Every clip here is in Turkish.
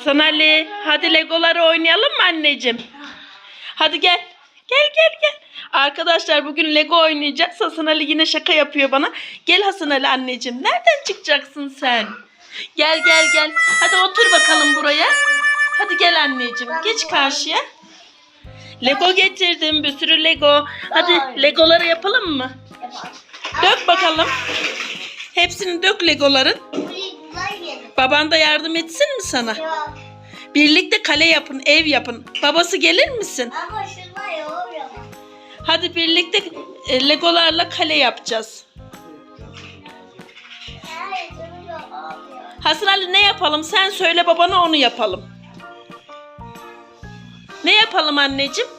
Hasan Ali hadi legoları oynayalım mı anneciğim? Hadi gel. Gel gel gel. Arkadaşlar bugün Lego oynayacağız. Hasan Ali yine şaka yapıyor bana. Gel Hasan Ali anneciğim. Nereden çıkacaksın sen? Gel gel gel. Hadi otur bakalım buraya. Hadi gel anneciğim. Geç karşıya. Lego getirdim. Bir sürü Lego. Hadi Legoları yapalım mı? Dök bakalım. Hepsini dök Legoların. Baban da yardım etsin mi sana? Yok. Birlikte kale yapın, ev yapın. Babası gelir misin? Ama şunlar yoğuruyor. Hadi birlikte e, legolarla kale yapacağız. Hayır, duruyor, olmuyor. Hasan Ali ne yapalım? Sen söyle babana onu yapalım. Ne yapalım anneciğim?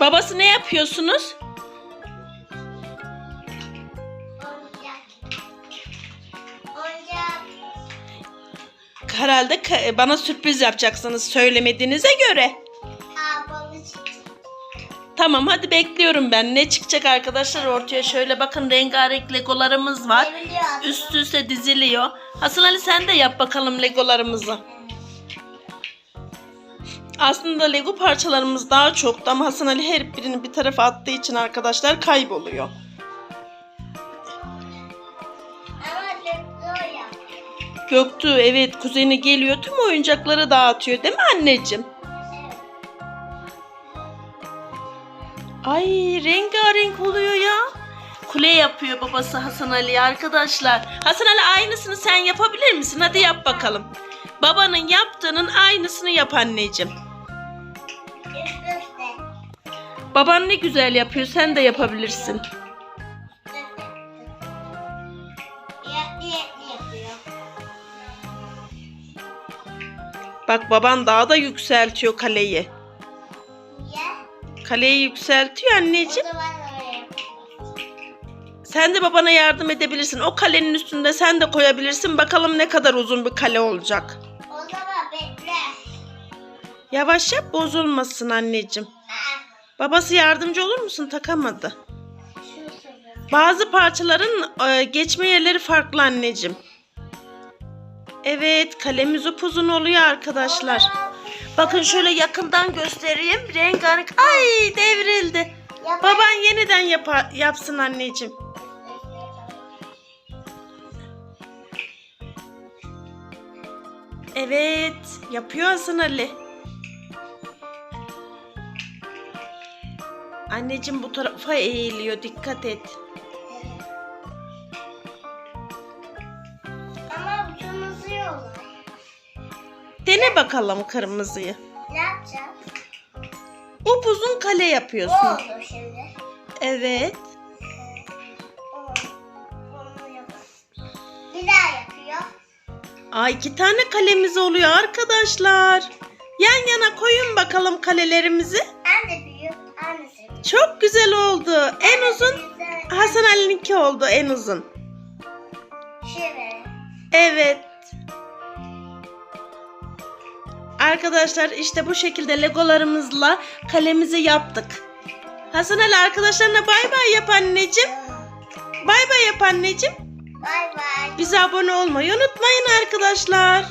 Babası ne yapıyorsunuz? Herhalde e, bana sürpriz yapacaksınız söylemediğinize göre. Tamam hadi bekliyorum ben. Ne çıkacak arkadaşlar ortaya şöyle bakın rengarenk legolarımız var. Üst üste diziliyor. Hasan Ali sen de yap bakalım legolarımızı. Aslında lego parçalarımız daha çoktu ama Hasan Ali her birini bir tarafa attığı için arkadaşlar kayboluyor. Göktuğ evet kuzeni geliyor tüm oyuncakları dağıtıyor değil mi anneciğim? Ay rengarenk oluyor ya. Kule yapıyor babası Hasan Ali arkadaşlar. Hasan Ali aynısını sen yapabilir misin? Hadi yap bakalım. Babanın yaptığının aynısını yap anneciğim. Baban ne güzel yapıyor sen de yapabilirsin. Bak baban daha da yükseltiyor kaleyi. Niye? Kaleyi yükseltiyor O anneciğim. zaman öyle yapıyor. Sen de babana yardım edebilirsin. O kalenin üstünde sen de koyabilirsin. Bakalım ne kadar uzun bir kale olacak. O zaman bekle. Yavaş yap bozulmasın anneciğim. Aa, Babası yardımcı olur musun? Takamadı. Bazı parçaların e, geçme yerleri farklı anneciğim. Evet kalemiz upuzun oluyor arkadaşlar. Bakın şöyle yakından göstereyim. Rengarenk. Ay devrildi. Baban yeniden yapar, yapsın anneciğim. Evet yapıyor Hasan Ali. Anneciğim bu tarafa eğiliyor dikkat et. Dene bakalım kırmızıyı. Ne yapacağız? Upuzun kale yapıyorsun. oldu şimdi. Evet. O. Bir daha yapıyor. Aa iki tane kalemiz oluyor arkadaşlar. Yan yana koyun bakalım kalelerimizi. Anne büyük, annesi. Çok güzel oldu. En uzun Güzel. Hasan Ali'ninki oldu en uzun. Şöyle. Evet. Arkadaşlar işte bu şekilde legolarımızla kalemizi yaptık. Hasan Ali arkadaşlarına bay bay yap anneciğim. Bay bay yap anneciğim. Bay bay. Bize abone olmayı unutmayın arkadaşlar.